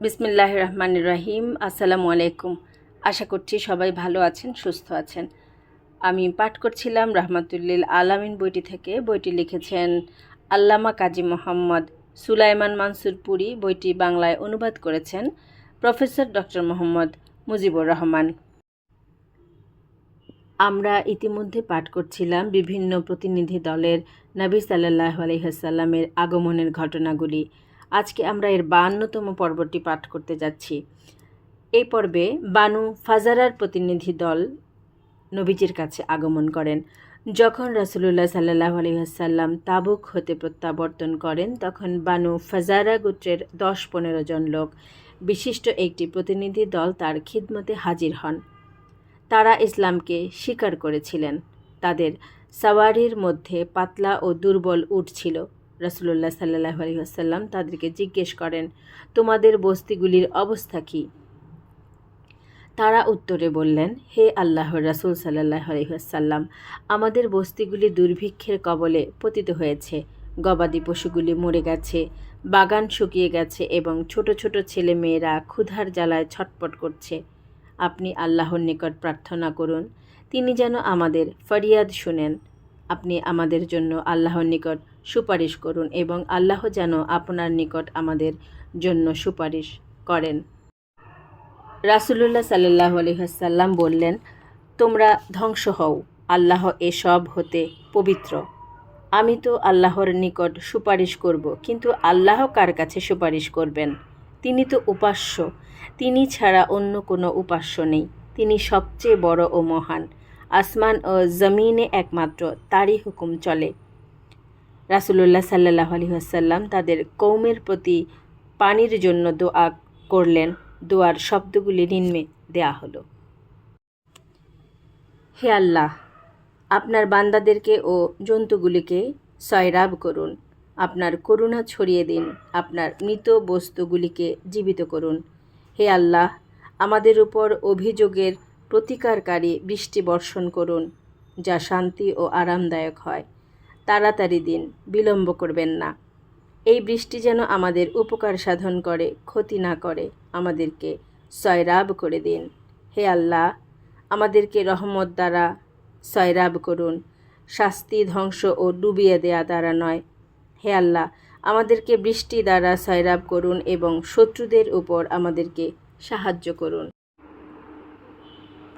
বিসমিল্লাহ রহমান রাহিম আসসালামু আলাইকুম আশা করছি সবাই ভালো আছেন, সুস্থ আছেন। আমি পাঠ করছিলাম রহমাতুল্লিল আলামিন বইটি থেকে। বইটি লিখেছেন আল্লামা কাজী মোহাম্মদ সুলাইমান মানসুর পুরী। বইটি বাংলায় অনুবাদ করেছেন প্রফেসর ডক্টর মোহাম্মদ মুজিবুর রহমান। আমরা ইতিমধ্যে পাঠ করছিলাম বিভিন্ন প্রতিনিধি দলের নবী সাল্লাহ আলহিহাসাল্লামের আগমনের ঘটনাগুলি। আজকে আমরা এর বাহান্নতম পর্বটি পাঠ করতে যাচ্ছি। এই পর্বে বানু ফাজারার প্রতিনিধি দল নবীজির কাছে আগমন করেন। যখন রাসুলুল্লাহ সাল্লাহ আলহিহাসাল্লাম তাবুক হতে প্রত্যাবর্তন করেন, তখন বানু ফাজারা গোত্রের দশ পনেরো জন লোক, বিশিষ্ট একটি প্রতিনিধি দল তার খিদমতে হাজির হন। তারা ইসলামকে স্বীকার করেছিলেন। তাদের সাওয়ারির মধ্যে পাতলা ও দুর্বল উট ছিল। রাসুলুল্লাহ সাল্লাহ আলহিহাসাল্লাম তাদেরকে জিজ্ঞেস করেন, তোমাদের বস্তিগুলির অবস্থা কী? তারা উত্তরে বললেন, হে আল্লাহ রাসুল সাল্লাহ আলহিহাসাল্লাম আমাদের বস্তিগুলি দুর্ভিক্ষের কবলে পতিত হয়েছে। গবাদি পশুগুলি মরে গেছে, বাগান শুকিয়ে গেছে এবং ছোট ছোট ছেলে মেয়েরা ক্ষুধার জ্বালায় ছটপট করছে। আপনি আল্লাহর নিকট প্রার্থনা করুন, তিনি যেন আমাদের ফরিয়াদ শুনেন। আপনি আমাদের জন্য আল্লাহর নিকট সুপারিশ করুন এবং আল্লাহ যেন আপনার নিকট আমাদের জন্য সুপারিশ করেন। রাসুলুল্লাহ সাল্লাহ আলহাসাল্লাম বললেন, তোমরা ধ্বংস হও, আল্লাহ এসব হতে পবিত্র। আমি তো আল্লাহর নিকট সুপারিশ করব, কিন্তু আল্লাহ কার কাছে সুপারিশ করবেন? তিনি তো উপাস্য। তিনি ছাড়া অন্য কোনো উপাস্য নেই। তিনি সবচেয়ে বড় ও মহান। আসমান ও জমিনে একমাত্র তারই হুকুম চলে। রাসুলুল্লাহ সাল্লাহ আলী আসাল্লাম তাদের কৌমের প্রতি পানির জন্য দোয়া করলেন। দোয়ার শব্দগুলি নিম্নে দেয়া হলো। হে আল্লাহ, আপনার বান্দাদেরকে ও জন্তুগুলিকে সয়রাব করুন। আপনার করুণা ছড়িয়ে দিন। আপনার মৃত বস্তুগুলিকে জীবিত করুন। হে আল্লাহ, আমাদের উপর অভিযোগের প্রতিকারকারী বৃষ্টি বর্ষণ করুন, যা শান্তি ও আরামদায়ক হয়। তাড়াতাড়ি দিন, বিলম্ব করবেন না। এই বৃষ্টি যেন আমাদের উপকার সাধন করে, ক্ষতি না করে, আমাদেরকে সয়রাব করে দিন। হে আল্লাহ, আমাদেরকে রহমত দ্বারা সয়রাব করুন। শাস্তি, ধ্বংস ও ডুবিয়ে দেয়া দ্বারা নয়। হে আল্লাহ, আমাদেরকে বৃষ্টি দ্বারা সয়রাব করুন এবং শত্রুদের উপর আমাদেরকে সাহায্য করুন।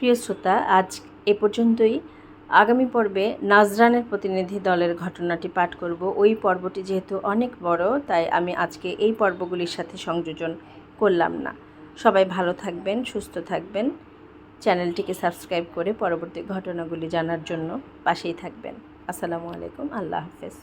প্রিয় শ্রোতা, আজ এ পর্যন্তই। আগামী পর্বে নাজরানের প্রতিনিধি দলের ঘটনাটি পাঠ করব। ওই পর্বটি যেহেতু অনেক বড়, তাই আমি আজকে এই পর্বগুলির সাথে সংযোজন করলাম না। সবাই ভালো থাকবেন, সুস্থ থাকবেন। চ্যানেলটিকে সাবস্ক্রাইব করে পরবর্তী ঘটনাগুলি জানার জন্য পাশেই থাকবেন। আসসালামু আলাইকুম, আল্লাহ হাফেজ।